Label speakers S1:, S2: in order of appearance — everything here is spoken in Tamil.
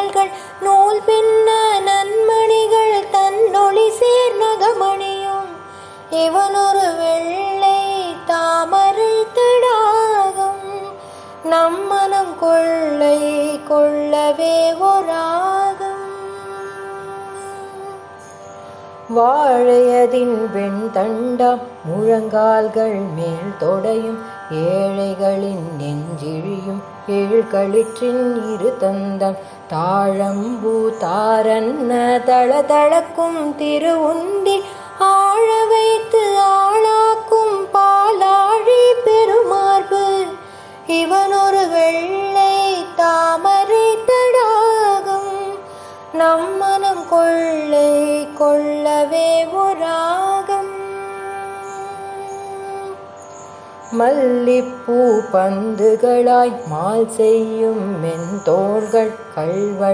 S1: பாடல்கள் நூல் பின்ன நன்மணிகள் தன்னொளி சேர் நகமணியும். இவனொரு வெள்ளை தாமரை தடாகம். நம் மனம் கொள்ளை கொள்ளவே ஒராகம். வாழையதின் வெண் தண்டம் முழங்கால்கள் மேல் தொடையும் ஏழைகளின் நெஞ்சில் ஏழ்களிற்றின் இரு தந்தம். தாழம்பூ தாரன்ன தள தளதளக்கும் திருவுந்தி ஆழ வைத்து ஆளாக்கும் பாலாழி பெருமார்பு. இவனொரு வெள்ளை தாமரை தடாகம். நம் மனம் கொள்ளை கொள்ளவே ஒராகம் மல்லிப்பூ பந்துகளாய் மால் செய்யும் மென் தோள்கள் கள்வ